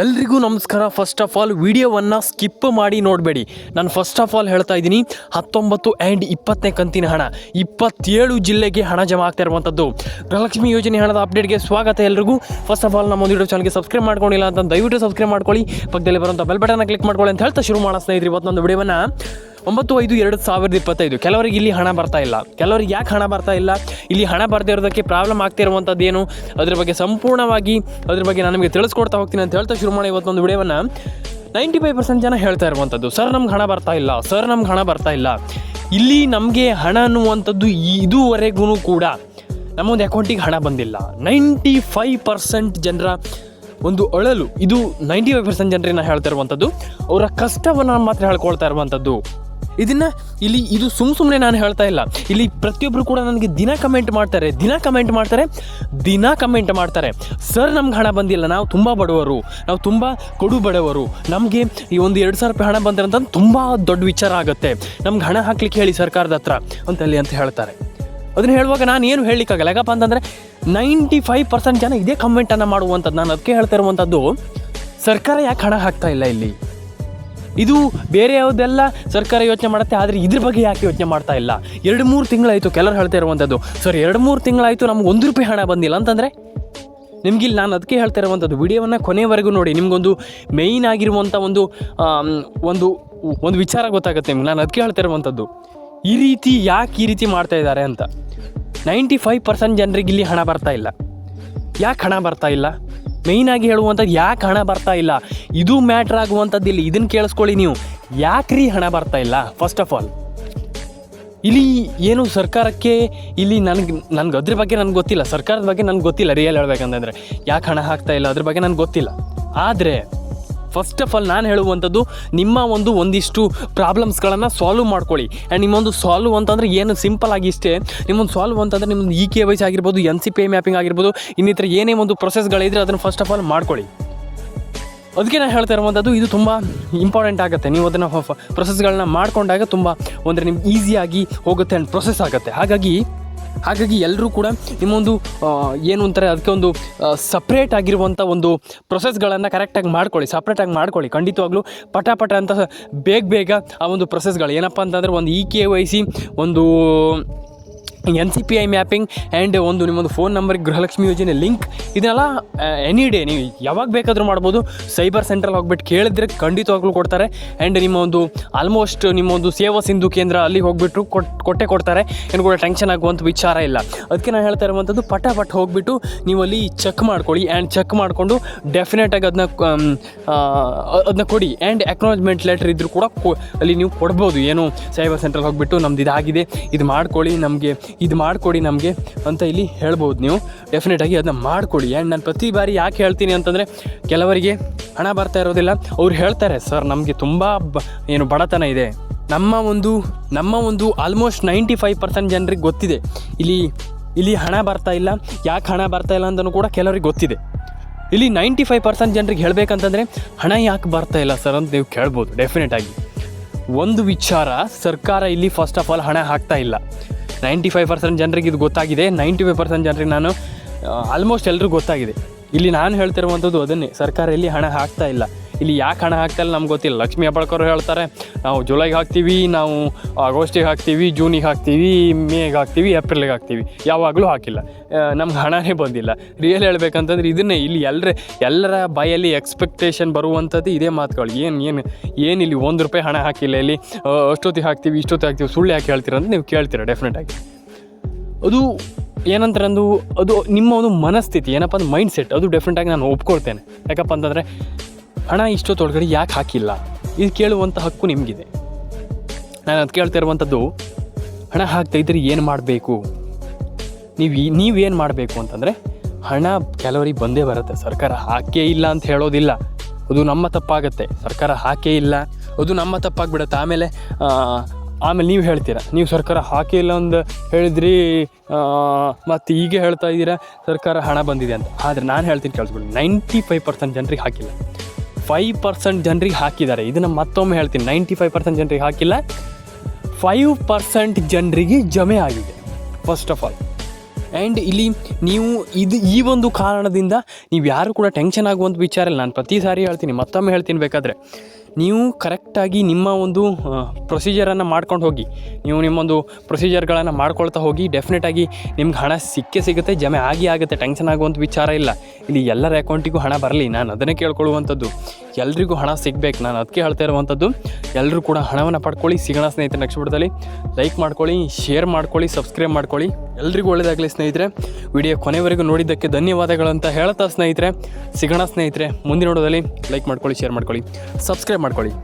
ಎಲ್ರಿಗೂ ನಮಸ್ಕಾರ. First of all ವಿಡಿಯೋವನ್ನು ಸ್ಕಿಪ್ ಮಾಡಿ ನೋಡಬೇಡಿ. ನಾನು ಫಸ್ಟ್ ಆಫ್ ಆಲ್ ಹೇಳ್ತಾ ಇದ್ದೀನಿ, ಹತ್ತೊಂಬತ್ತು ಆ್ಯಂಡ್ ಇಪ್ಪತ್ತನೇ ಕಂತಿನ ಹಣ, ಇಪ್ಪತ್ತೇಳು ಜಿಲ್ಲೆಗೆ ಹಣ ಜಮಾ ಆಗ್ತಾ ಇರುವಂಥದ್ದು ಗೃಹಲಕ್ಷ್ಮಿ ಯೋಜನೆ ಹಣದ ಅಪ್ಡೇಟ್ಗೆ ಸ್ವಾಗತ ಎಲ್ರಿಗೂ. ಫಸ್ಟ್ ಆಫ್ ಆಲ್ ನಮ್ಮ ಒಂದು ಯೂಟ್ಯೂಬ್ ಚಾನಲ್ಗೆ ಸಬ್ಸ್ಕ್ರೈಬ್ ಮಾಡ್ಕೊಂಡಿಲ್ಲ ಅಂತ ದಯವಿಟ್ಟು ಸಬ್ಸ್ಕ್ರೈಬ್ ಮಾಡ್ಕೊಳ್ಳಿ. ಪಕ್ಕದಲ್ಲಿ ಬರುವಂಥ ಬೆಲ್ ಬಟನ್ನ ಕ್ಲಿಕ್ ಮಾಡ್ಕೊಳ್ಳಿ ಅಂತ ಹೇಳ್ತಾ ಶುರು ಮಾಡೋಣ ಸ್ನೇಹಿತರೆ. ಇವತ್ತೊಂದು ವಿಡಿಯೋವನ್ನು ಒಂಬತ್ತು ಐದು ಎರಡು ಸಾವಿರದ ಇಪ್ಪತ್ತೈದು. ಕೆಲವರಿಗೆ ಇಲ್ಲಿ ಹಣ ಬರ್ತಾ ಇಲ್ಲ. ಕೆಲವರಿಗೆ ಯಾಕೆ ಹಣ ಬರ್ತಾ ಇಲ್ಲ? ಇಲ್ಲಿ ಹಣ ಬರ್ದೇ ಇರೋದಕ್ಕೆ ಪ್ರಾಬ್ಲಮ್ ಆಗ್ತಾ ಇರುವಂಥದ್ದೇನು ಅದ್ರ ಬಗ್ಗೆ ಸಂಪೂರ್ಣವಾಗಿ, ಅದ್ರ ಬಗ್ಗೆ ನಾನು ನಿಮಗೆ ತಿಳಿಸ್ಕೊಡ್ತಾ ಹೋಗ್ತೀನಿ ಅಂತ ಹೇಳ್ತಾ ಶುರು ಮಾಡಿ ಇವತ್ತೊಂದು ವಿಡಿಯೋವನ್ನು. ನೈಂಟಿ ಫೈವ್ ಪರ್ಸೆಂಟ್ ಜನ ಹೇಳ್ತಾ ಇರುವಂಥದ್ದು ಸರ್, ನಮ್ಗೆ ಹಣ ಬರ್ತಾ ಇಲ್ಲ. ಸರ್, ನಮ್ಗೆ ಹಣ ಬರ್ತಾ ಇಲ್ಲ. ಇಲ್ಲಿ ನಮಗೆ ಹಣ ಅನ್ನುವಂಥದ್ದು ಇದುವರೆಗೂ ಕೂಡ ನಮ್ಮೊಂದು ಅಕೌಂಟಿಗೆ ಹಣ ಬಂದಿಲ್ಲ. ನೈಂಟಿ ಫೈವ್ ಪರ್ಸೆಂಟ್ ಜನರ ಒಂದು ಅಳಲು, ಇದು ನೈಂಟಿ ಫೈವ್ ಪರ್ಸೆಂಟ್ ಜನರಿಗೆ ನಾನು ಹೇಳ್ತಾ ಇರುವಂಥದ್ದು ಅವರ ಕಷ್ಟವನ್ನು ಮಾತ್ರ ಹೇಳ್ಕೊಳ್ತಾ ಇರುವಂಥದ್ದು ಇದನ್ನು ಇಲ್ಲಿ ಇದು ಸುಮ್ಮ ಸುಮ್ಮನೆ ನಾನು ಹೇಳ್ತಾ ಇಲ್ಲ. ಇಲ್ಲಿ ಪ್ರತಿಯೊಬ್ಬರು ಕೂಡ ನನಗೆ ದಿನ ಕಮೆಂಟ್ ಮಾಡ್ತಾರೆ, ದಿನ ಕಮೆಂಟ್ ಮಾಡ್ತಾರೆ, ದಿನ ಕಮೆಂಟ್ ಮಾಡ್ತಾರೆ. ಸರ್ ನಮ್ಗೆ ಹಣ ಬಂದಿಲ್ಲ. ನಾವು ತುಂಬ ಬಡವರು, ನಾವು ತುಂಬ ಕೊಡು ಬಡವರು. ನಮಗೆ ಈ ಒಂದು ಎರಡು ಸಾವಿರ ರೂಪಾಯಿ ಹಣ ಬಂದರೆ ಅಂತ ತುಂಬ ದೊಡ್ಡ ವಿಚಾರ ಆಗುತ್ತೆ. ನಮ್ಗೆ ಹಣ ಹಾಕ್ಲಿಕ್ಕೆ ಹೇಳಿ ಸರ್ಕಾರದ ಹತ್ರ ಅಂತಲ್ಲಿ ಅಂತ ಹೇಳ್ತಾರೆ. ಅದನ್ನು ಹೇಳುವಾಗ ನಾನು ಏನು ಹೇಳಲಿಕ್ಕಾಗಲ್ಲ ಯಾಕಪ್ಪ ಅಂತಂದರೆ ನೈಂಟಿ ಫೈವ್ ಪರ್ಸೆಂಟ್ ಜನ ಇದೇ ಕಮೆಂಟನ್ನು ಮಾಡುವಂಥದ್ದು. ನಾನು ಅದಕ್ಕೆ ಹೇಳ್ತಾ ಇರುವಂಥದ್ದು, ಸರ್ಕಾರ ಯಾಕೆ ಹಣ ಹಾಕ್ತಾ ಇಲ್ಲ ಇಲ್ಲಿ? ಇದು ಬೇರೆ ಯಾವುದೆಲ್ಲ ಸರ್ಕಾರ ಯೋಚನೆ ಮಾಡುತ್ತೆ, ಆದರೆ ಇದ್ರ ಬಗ್ಗೆ ಯಾಕೆ ಯೋಚನೆ ಮಾಡ್ತಾ ಇಲ್ಲ? ಎರಡು ಮೂರು ತಿಂಗಳಾಯಿತು ಕೆಲವರು ಹೇಳ್ತಾ ಇರುವಂಥದ್ದು ಸರ್, ಎರಡು ಮೂರು ತಿಂಗಳಾಯಿತು ನಮ್ಗೆ ಒಂದು ರೂಪಾಯಿ ಹಣ ಬಂದಿಲ್ಲ ಅಂತಂದರೆ? ನಿಮ್ಗೆ ಇಲ್ಲಿ ನಾನು ಅದಕ್ಕೆ ಹೇಳ್ತಾ ಇರುವಂಥದ್ದು ವಿಡಿಯೋವನ್ನು ಕೊನೆವರೆಗೂ ನೋಡಿ, ನಿಮಗೊಂದು ಮೇಯ್ನ್ ಆಗಿರುವಂಥ ಒಂದು ಒಂದು ಒಂದು ವಿಚಾರ ಗೊತ್ತಾಗುತ್ತೆ ನಿಮ್ಗೆ. ನಾನು ಅದಕ್ಕೆ ಹೇಳ್ತಾ ಇರುವಂಥದ್ದು ಈ ರೀತಿ ಯಾಕೆ ಈ ರೀತಿ ಮಾಡ್ತಾ ಇದ್ದಾರೆ ಅಂತ. ನೈಂಟಿ ಫೈವ್ ಪರ್ಸೆಂಟ್ ಜನರಿಗೆ ಇಲ್ಲಿ ಹಣ ಬರ್ತಾ ಇಲ್ಲ. ಯಾಕೆ ಹಣ ಬರ್ತಾ ಇಲ್ಲ? ಮೇಯ್ನಾಗಿ ಹೇಳುವಂಥದ್ದು ಯಾಕೆ ಹಣ ಬರ್ತಾ ಇಲ್ಲ? ಇದು ಮ್ಯಾಟ್ರ್ ಆಗುವಂಥದ್ದು ಇಲ್ಲಿ. ಇದನ್ನು ಕೇಳಿಸ್ಕೊಳ್ಳಿ ನೀವು. ಯಾಕ್ರಿ ಹಣ ಬರ್ತಾ ಇಲ್ಲ? ಫಸ್ಟ್ ಆಫ್ ಆಲ್ ಇಲ್ಲಿ ಏನು ಸರ್ಕಾರಕ್ಕೆ ಇಲ್ಲಿ ನನಗೆ ನನಗೆ ಅದ್ರ ಬಗ್ಗೆ ನನಗೆ ಗೊತ್ತಿಲ್ಲ. ಸರ್ಕಾರದ ಬಗ್ಗೆ ನನಗೆ ಗೊತ್ತಿಲ್ಲ. ರಿಯಲ್ ಹೇಳ್ಬೇಕಂತಂದರೆ. ಯಾಕೆ ಹಣ ಹಾಕ್ತಾ ಇಲ್ಲ? ಅದ್ರ ಬಗ್ಗೆ ನನಗೆ ಗೊತ್ತಿಲ್ಲ. ಆದರೆ ಫಸ್ಟ್ ಆಫ್ ಆಲ್ ನಾನು ಹೇಳುವಂಥದ್ದು, ನಿಮ್ಮ ಒಂದು ಒಂದಿಷ್ಟು ಪ್ರಾಬ್ಲಮ್ಸ್ಗಳನ್ನು ಸಾಲ್ವ್ ಮಾಡ್ಕೊಳ್ಳಿ. ಆ್ಯಂಡ್ ನಿಮ್ಮೊಂದು ಸಾಲ್ವ್ ಅಂತಂದರೆ ಏನು ಸಿಂಪಲ್ ಆಗಿ ಇಷ್ಟೇ. ನಿಮ್ಮೊಂದು ಸಾಲ್ವ್ ಅಂತಂದರೆ ನಿಮ್ಮೊಂದು ಇ ಕೆ ವೈಸ್ ಆಗಿರ್ಬೋದು ಎನ್ ಸಿ ಪಿ ಮ್ಯಾಪಿಂಗ್ ಆಗಿರ್ಬೋದು, ಇನ್ನಿತರ ಏನೇ ಒಂದು ಪ್ರೊಸೆಸ್ಗಳಿದ್ರೆ ಅದನ್ನು ಫಸ್ಟ್ ಆಫ್ ಆಲ್ ಮಾಡ್ಕೊಳ್ಳಿ. ಅದಕ್ಕೆ ನಾನು ಹೇಳ್ತಾ ಇರುವಂಥದ್ದು, ಇದು ತುಂಬ ಇಂಪಾರ್ಟೆಂಟ್ ಆಗುತ್ತೆ. ನೀವು ಅದನ್ನು ಪ್ರೊಸೆಸ್ಗಳನ್ನ ಮಾಡಿಕೊಂಡಾಗ ತುಂಬ ಅಂದರೆ ನಿಮ್ಗೆ ಈಸಿಯಾಗಿ ಹೋಗುತ್ತೆ ಆ್ಯಂಡ್ ಪ್ರೊಸೆಸ್ ಆಗುತ್ತೆ. ಹಾಗಾಗಿ ಹಾಗಾಗಿ ಎಲ್ಲರೂ ಕೂಡ ನಿಮ್ಮೊಂದು ಏನು ಅಂತಾರೆ, ಅದಕ್ಕೆ ಒಂದು ಸಪ್ರೇಟ್ ಆಗಿರುವಂಥ ಒಂದು ಪ್ರೊಸೆಸ್ಗಳನ್ನು ಕರೆಕ್ಟಾಗಿ ಮಾಡ್ಕೊಳ್ಳಿ ಸಪ್ರೇಟಾಗಿ ಮಾಡ್ಕೊಳ್ಳಿ. ಖಂಡಿತವಾಗ್ಲೂ ಪಟ ಪಟ ಅಂತ ಬೇಗ ಬೇಗ ಆ ಒಂದು ಪ್ರೊಸೆಸ್ಗಳು ಏನಪ್ಪ ಅಂತಂದರೆ ಒಂದು ಇ ಕೆ ವೈ ಸಿ ಒಂದು N C P I mapping and ಒಂದು ನಿಮ್ಮೊಂದು ಫೋನ್ ನಂಬರ್ಗೆ ಗೃಹಲಕ್ಷ್ಮಿ ಯೋಜನೆ ಲಿಂಕ್ ಇದನ್ನೆಲ್ಲ ಎನಿ ಡೇ ನೀವು ಯಾವಾಗ ಬೇಕಾದರೂ ಮಾಡ್ಬೋದು. ಸೈಬರ್ ಸೆಂಟ್ರಲ್ಲಿ ಹೋಗ್ಬಿಟ್ಟು ಕೇಳಿದ್ರೆ ಖಂಡಿತವಾಗ್ಲೂ ಕೊಡ್ತಾರೆ. ಆ್ಯಂಡ್ ನಿಮ್ಮ ಒಂದು ಆಲ್ಮೋಸ್ಟ್ ನಿಮ್ಮ ಒಂದು ಸೇವಾ ಸಿಂಧು ಕೇಂದ್ರ ಅಲ್ಲಿ ಹೋಗ್ಬಿಟ್ಟು ಕೊಟ್ಟು ಕೊಟ್ಟೆ ಕೊಡ್ತಾರೆ. ಏನು ಕೂಡ ಟೆನ್ಷನ್ ಆಗುವಂಥ ವಿಚಾರ ಇಲ್ಲ. ಅದಕ್ಕೆ ನಾನು ಹೇಳ್ತಾ ಇರುವಂಥದ್ದು ಪಟ ಪಟ್ ಹೋಗ್ಬಿಟ್ಟು ನೀವು ಅಲ್ಲಿ ಚೆಕ್ ಮಾಡ್ಕೊಳ್ಳಿ ಆ್ಯಂಡ್ ಚೆಕ್ ಮಾಡಿಕೊಂಡು ಡೆಫಿನೆಟಾಗಿ ಅದನ್ನ ಅದನ್ನ ಕೊಡಿ. ಆ್ಯಂಡ್ ಅಕ್ನಾಲಜ್ಮೆಂಟ್ ಲೆಟರ್ ಇದ್ದರೂ ಕೂಡ ಅಲ್ಲಿ ನೀವು ಕೊಡ್ಬೋದು. ಏನು ಸೈಬರ್ ಸೆಂಟ್ರಲ್ಲಿ ಹೋಗ್ಬಿಟ್ಟು ನಮ್ದು ಇದಾಗಿದೆ ಇದು ಮಾಡ್ಕೊಳ್ಳಿ, ನಮಗೆ ಇದು ಮಾಡಿಕೊಡಿ ನಮಗೆ ಅಂತ ಇಲ್ಲಿ ಹೇಳ್ಬೋದು ನೀವು. ಡೆಫಿನೆಟಾಗಿ ಅದನ್ನ ಮಾಡಿಕೊಡಿ. ಆ್ಯಂಡ್ ನಾನು ಪ್ರತಿ ಬಾರಿ ಯಾಕೆ ಹೇಳ್ತೀನಿ ಅಂತಂದರೆ, ಕೆಲವರಿಗೆ ಹಣ ಬರ್ತಾ ಇರೋದಿಲ್ಲ. ಅವ್ರು ಹೇಳ್ತಾರೆ, ಸರ್, ನಮಗೆ ತುಂಬ ಏನು ಬಡತನ ಇದೆ. ನಮ್ಮ ಒಂದು ನಮ್ಮ ಒಂದು ಆಲ್ಮೋಸ್ಟ್ ನೈಂಟಿ ಫೈವ್ ಪರ್ಸೆಂಟ್ ಜನರಿಗೆ ಗೊತ್ತಿದೆ. ಇಲ್ಲಿ ಇಲ್ಲಿ ಹಣ ಬರ್ತಾ ಇಲ್ಲ. ಯಾಕೆ ಹಣ ಬರ್ತಾ ಇಲ್ಲ ಅಂತಲೂ ಕೂಡ ಕೆಲವರಿಗೆ ಗೊತ್ತಿದೆ. ಇಲ್ಲಿ ನೈಂಟಿ ಫೈವ್ ಪರ್ಸೆಂಟ್ ಜನರಿಗೆ ಹೇಳಬೇಕಂತಂದರೆ, ಹಣ ಯಾಕೆ ಬರ್ತಾ ಇಲ್ಲ ಸರ್ ಅಂತ ನೀವು ಕೇಳ್ಬೋದು ಡೆಫಿನೆಟಾಗಿ ಒಂದು ವಿಚಾರ ಸರ್ಕಾರ ಇಲ್ಲಿ ಫಸ್ಟ್ ಆಫ್ ಆಲ್ ಹಣ ಹಾಕ್ತಾ ಇಲ್ಲ. ನೈಂಟಿ ಫೈವ್ ಪರ್ಸೆಂಟ್ ಜನರಿಗೆ ಇದು ಗೊತ್ತಾಗಿದೆ. ನೈಂಟಿ ಫೈವ್ ಪರ್ಸೆಂಟ್ ಜನರಿಗೆ ನಾನು ಆಲ್ಮೋಸ್ಟ್ ಎಲ್ಲರಿಗೂ ಗೊತ್ತಾಗಿದೆ. ಇಲ್ಲಿ ನಾನು ಹೇಳ್ತಿರುವಂಥದ್ದು ಅದನ್ನೇ. ಸರ್ಕಾರ ಇಲ್ಲಿ ಹಣ ಹಾಕ್ತಾ ಇಲ್ಲ. ಇಲ್ಲಿ ಯಾಕೆ ಹಣ ಹಾಕ್ತಾ ಇಲ್ಲ ನಮ್ಗೆ ಗೊತ್ತಿಲ್ಲ. ಲಕ್ಷ್ಮೀ ಹೆಬ್ಬಾಳ್ಕರ್ ಹೇಳ್ತಾರೆ ನಾವು ಜುಲೈಗೆ ಹಾಕ್ತೀವಿ ನಾವು ಆಗಸ್ಟಿಗೆ ಹಾಕ್ತೀವಿ ಜೂನಿಗೆ ಹಾಕ್ತೀವಿ ಮೇಗೆ ಹಾಕ್ತೀವಿ ಏಪ್ರಿಲ್ಗೆ ಹಾಕ್ತೀವಿ. ಯಾವಾಗಲೂ ಹಾಕಿಲ್ಲ. ನಮ್ಗೆ ಹಣನೇ ಬಂದಿಲ್ಲ. ರಿಯಲ್ ಹೇಳ್ಬೇಕಂತಂದ್ರೆ ಇದನ್ನೇ ಇಲ್ಲಿ ಎಲ್ಲರ ಎಲ್ಲರ ಬಾಯಲ್ಲಿ ಎಕ್ಸ್ಪೆಕ್ಟೇಷನ್ ಬರುವಂಥದ್ದು ಇದೇ ಮಾತುಗಳು. ಏನು ಏನು ಏನು ಇಲ್ಲಿ ಒಂದು ರೂಪಾಯಿ ಹಣ ಹಾಕಿಲ್ಲ ಇಲ್ಲಿ. ಅಷ್ಟೊತ್ತಿಗೆ ಹಾಕ್ತೀವಿ ಇಷ್ಟೊತ್ತಿಗೆ ಹಾಕ್ತೀವಿ ಸುಳ್ಳು ಯಾಕೆ ಹೇಳ್ತೀರ ಅಂತ ನೀವು ಕೇಳ್ತೀರ ಡೆಫಿನೆಟಾಗಿ ಅದು ಏನಂತಾರೆ ಅಂದು ಅದು ನಿಮ್ಮ ಒಂದು ಮನಸ್ಥಿತಿ ಏನಪ್ಪ ಅಂದ್ರೆ ಮೈಂಡ್ ಸೆಟ್ ಅದು ಡೆಫಿನೆಟಾಗಿ ನಾನು ಒಪ್ಕೊಳ್ತೇನೆ. ಯಾಕಪ್ಪ ಅಂತಂದರೆ ಹಣ ಇಷ್ಟೊತ್ತೊಳಗಡೆ ಯಾಕೆ ಹಾಕಿಲ್ಲ? ಇದು ಕೇಳುವಂಥ ಹಕ್ಕು ನಿಮಗಿದೆ. ನಾನು ಅದು ಕೇಳ್ತಾ ಇರುವಂಥದ್ದು ಹಣ ಹಾಕ್ತಾ ಇದ್ರೆ ಏನು ಮಾಡಬೇಕು? ನೀವು ಈ- ನೀವೇನು ಮಾಡಬೇಕು? ಅಂತಂದರೆ ಹಣ ಕೆಲವರಿಗೆ ಬಂದೇ ಬರುತ್ತೆ. ಸರ್ಕಾರ ಹಾಕೇ ಇಲ್ಲ ಅಂತ ಹೇಳೋದಿಲ್ಲ. ಅದು ನಮ್ಮ ತಪ್ಪಾಗತ್ತೆ. ಸರ್ಕಾರ ಹಾಕೇ ಇಲ್ಲ. ಅದು ನಮ್ಮ ತಪ್ಪಾಗ್ಬಿಡುತ್ತೆ. ಆಮೇಲೆ ಆಮೇಲೆ ನೀವು ಹೇಳ್ತೀರಾ? ನೀವು ಸರ್ಕಾರ ಹಾಕೇ ಇಲ್ಲ ಅಂತ ಹೇಳಿದ್ರಿ ಮತ್ತು ಈಗ ಹೇಳ್ತಾ ಇದ್ದೀರಾ? ಸರ್ಕಾರ ಹಣ ಬಂದಿದೆ ಅಂತ. ಆದರೆ ನಾನು ಹೇಳ್ತೀನಿ ಕೇಳಿಸ್ಬಿಡಿ ನೈಂಟಿ ಫೈವ್ ಪರ್ಸೆಂಟ್ ಜನರಿಗೆ ಹಾಕಿಲ್ಲ. ಫೈವ್ ಪರ್ಸೆಂಟ್ ಜನರಿಗೆ ಹಾಕಿದ್ದಾರೆ. ಇದನ್ನು ಮತ್ತೊಮ್ಮೆ ಹೇಳ್ತೀನಿ. ನೈಂಟಿ ಫೈವ್ ಪರ್ಸೆಂಟ್ ಜನರಿಗೆ ಹಾಕಿಲ್ಲ. ಫೈವ್ ಪರ್ಸೆಂಟ್ ಜನರಿಗೆ ಜಮೆ ಆಗಿದೆ. ಫಸ್ಟ್ ಆಫ್ ಆಲ್ ಆ್ಯಂಡ್ ಇಲ್ಲಿ ನೀವು ಇದು ಈ ಒಂದು ಕಾರಣದಿಂದ ನೀವು ಯಾರು ಕೂಡ ಟೆನ್ಷನ್ ಆಗುವಂಥ ವಿಚಾರ ಇಲ್ಲ. ನಾನು ಪ್ರತಿ ಸಾರಿ ಹೇಳ್ತೀನಿ. ಮತ್ತೊಮ್ಮೆ ಹೇಳ್ತೀನಿ ಬೇಕಾದರೆ. ನೀವು ಕರೆಕ್ಟಾಗಿ ನಿಮ್ಮ ಒಂದು ಪ್ರೊಸೀಜರನ್ನು ಮಾಡ್ಕೊಂಡು ಹೋಗಿ. ನೀವು ನಿಮ್ಮೊಂದು ಪ್ರೊಸೀಜರ್ಗಳನ್ನು ಮಾಡ್ಕೊಳ್ತಾ ಹೋಗಿ. ಡೆಫಿನೆಟಾಗಿ ನಿಮ್ಗೆ ಹಣ ಸಿಕ್ಕೇ ಸಿಗುತ್ತೆ, ಜಮೆ ಆಗಿ ಆಗುತ್ತೆ ಟೆನ್ಷನ್ ಆಗುವಂಥ ವಿಚಾರ ಇಲ್ಲ. ಇಲ್ಲಿ ಎಲ್ಲರ ಅಕೌಂಟಿಗೂ ಹಣ ಬರಲಿ. ನಾನು ಅದನ್ನೇ ಕೇಳ್ಕೊಳ್ಳುವಂಥದ್ದು ಎಲ್ರಿಗೂ ಹಣ ಸಿಗ್ಬೇಕು. ನಾನು ಅದಕ್ಕೆ ಹೇಳ್ತಾ ಇರುವಂಥದ್ದು ಎಲ್ಲರೂ ಕೂಡ ಹಣವನ್ನು ಪಡ್ಕೊಳ್ಳಿ, ಸಿಗೋಣ ಸ್ನೇಹಿತರೆ ನೆಕ್ಸ್ಟ್ ಲೈಕ್ ಮಾಡ್ಕೊಳ್ಳಿ ಶೇರ್ ಮಾಡ್ಕೊಳ್ಳಿ ಸಬ್ಸ್ಕ್ರೈಬ್ ಮಾಡ್ಕೊಳ್ಳಿ. ಎಲ್ರಿಗೂ ಒಳ್ಳೆಯದಾಗಲಿ ಸ್ನೇಹಿತರೆ. ವಿಡಿಯೋ ಕೊನೆವರೆಗೂ ನೋಡಿದ್ದಕ್ಕೆ ಧನ್ಯವಾದಗಳಂತ ಹೇಳ್ತಾ ಸ್ನೇಹಿತರೆ. ಸಿಗೋಣ ಸ್ನೇಹಿತರೆ, ಮುಂದಿನ ನೋಡೋದಲ್ಲಿ ಲೈಕ್ ಮಾಡ್ಕೊಳ್ಳಿ ಶೇರ್ ಮಾಡ್ಕೊಳ್ಳಿ ಸಬ್ಸ್ಕ್ರೈಬ್ ಮಾಡ್ಕೊಳ್ಳಿ.